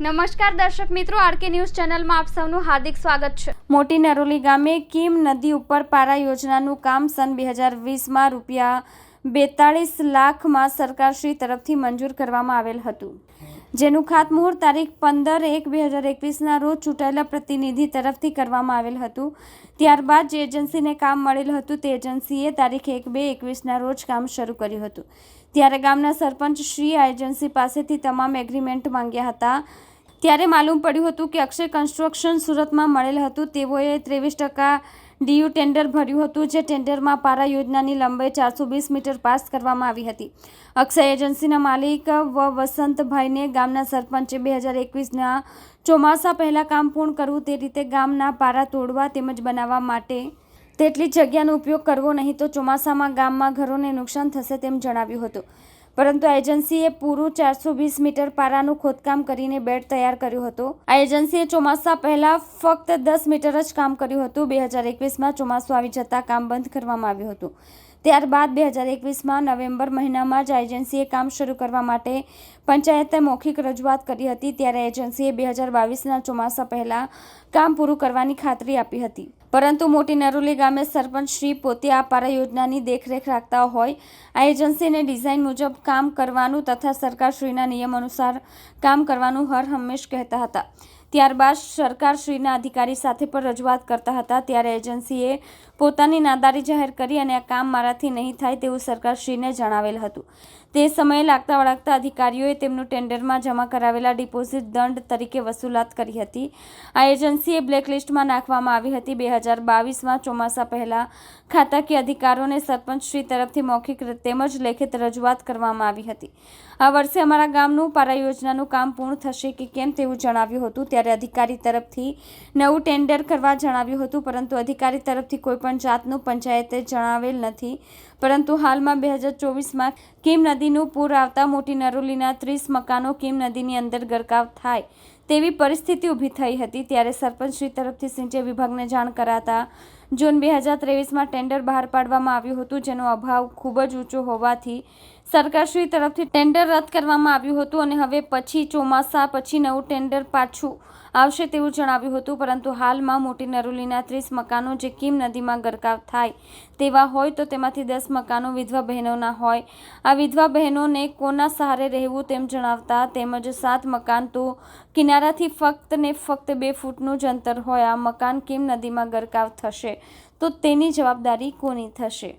નમસ્કાર દર્શક મિત્રો, આરકે ન્યૂઝ ચેનલમાં આપ સૌનું હાર્દિક સ્વાગત છે. મોટી નરોલી ગામે કિમ નદી ઉપર પારા યોજનાનું કામ સન બે હજાર વીસમાં રૂપિયા બેતાળીસ લાખમાં સરકારશ્રી તરફથી મંજૂર કરવામાં આવેલ હતું. જેનું ખાતમુહૂર્ત તારીખ પંદર એક બે હજાર એકવીસના રોજ ચૂંટાયેલા પ્રતિનિધિ તરફથી કરવામાં આવેલ હતું. ત્યારબાદ જે એજન્સીને કામ મળેલ હતું તે એજન્સીએ તારીખ એક બે એકવીસના રોજ કામ શરૂ કર્યું હતું. ત્યારે ગામના સરપંચ શ્રી આ એજન્સી પાસેથી તમામ એગ્રીમેન્ટ માંગ્યા હતા. ત્યારે માલુમ પડ્યું હતું કે અક્ષય કન્સ્ટ્રક્શન સુરતમાં મળેલ હતું. તેઓએ ત્રેવીસ ટકા ડીયુ ટેન્ડર ભર્યું હતું જે ટેન્ડરમાં પારા યોજનાની લંબાઈ ચારસો વીસ મીટર પાસ કરવામાં આવી હતી. અક્ષય એજન્સીના માલિક વ વસંતભાઈને ગામના સરપંચે બે હજાર એકવીસના ચોમાસા પહેલાં કામ પૂર્ણ કરવું તે રીતે ગામના પારા તોડવા તેમજ બનાવવા માટે તેટલી જગ્યાનો ઉપયોગ કરવો નહીં તો ચોમાસામાં ગામમાં ઘરોને નુકસાન થશે તેમ જણાવ્યું હતું. પરંતુ એજન્સીએ પૂરું ચારસો વીસ મીટર પારાનું ખોદકામ કરીને બેડ તૈયાર કર્યું હતું. આ એજન્સીએ ચોમાસા પહેલા ફક્ત દસ મીટર જ કામ કર્યું હતું. બે હજાર એકવીસમાં ચોમાસું આવી જતાં કામ બંધ કરવામાં આવ્યું હતું. ત્યારબાદ બે હજાર એકવીસમાં નવેમ્બર મહિનામાં જ આ એજન્સીએ કામ શરૂ કરવા માટે પંચાયતે મૌખિક રજૂઆત કરી હતી, ત્યારે એજન્સીએ બે હજાર બાવીસના ચોમાસા પહેલાં કામ પૂરું કરવાની ખાતરી આપી હતી. પરંતુ મોટી નરોલી ગામે સરપંચ શ્રી પોતે આ પારા યોજનાની દેખરેખ રાખતા હોય, આ એજન્સીને ડિઝાઇન મુજબ કામ કરવાનું તથા સરકારશ્રીના નિયમ અનુસાર કામ કરવાનું હર હંમેશ કહેતા હતા. ત્યારબાદ સરકારશ્રીના અધિકારી સાથે પણ રજૂઆત કરતા હતા. ત્યારે એજન્સીએ પોતાની નાદારી જાહેર કરી અને આ કામ મારાથી નહીં થાય તેવું સરકારશ્રીને જણાવેલ હતું. તે સમયે લાગતા વળગતા અધિકારીઓએ તેમનું ટેન્ડરમાં જમા કરાવેલા ડિપોઝિટ દંડ તરીકે વસૂલાત કરી હતી. આ એજન્સીએ બ્લેકલિસ્ટમાં નાખવામાં આવી હતી. બે હજાર બાવીસમાં ચોમાસા પહેલાં ખાતાકીય અધિકારોને સરપંચશ્રી તરફથી મૌખિક તેમજ લેખિત રજૂઆત કરવામાં આવી હતી. આ વર્ષે અમારા ગામનું પારા યોજનાનું કામ પૂર્ણ થશે કે કેમ તેવું જણાવ્યું હતું. ત્યારે અધિકારી તરફથી નવું ટેન્ડર કરવા જણાવ્યું હતું, પરંતુ અધિકારી તરફથી કોઈપણ જાતનું પંચાયતે જણાવેલ નથી. પરંતુ હાલમાં બે હજાર ચોવીસમાં કીમ નદીનું પૂર આવતા મોટી નરોલીના ત્રીસ મકાનો કિમ નદીની અંદર ગરકાવ થાય તેવી પરિસ્થિતિ ઊભી થઈ હતી ત્યારે સરપંચશ્રી તરફથી સિંચાઈ વિભાગને જાણ કરાતા જૂન બે હજાર ત્રેવીસમાં ટેન્ડર બહાર પાડવામાં આવ્યું હતું, જેનો અભાવ ખૂબ જ ઊંચો હોવાથી સરકારશ્રી તરફથી ટેન્ડર રદ કરવામાં આવ્યું હતું અને હવે પછી ચોમાસા, પછી નવું ટેન્ડર પાછું આવશે તેવું જણાવ્યું હતું. પરંતુ હાલમાં મોટી નરોલીના ત્રીસ મકાનો જે કીમ નદીમાં ગરકાવ થાય તેવા હોય તો તેમાંથી દસ મકાનો વિધવા બહેનોના હોય. આ વિધવા બહેનોને કોના સહારે રહેવું તેમ જણાવતા તેમજ સાત મકાન તો કિનારાથી ફક્ત ને ફક્ત બે ફૂટનું જ અંતર હોય, આ મકાન કેમ નદીમાં ગરકાવ થશે? તો તેની જવાબદારી કોની થશે?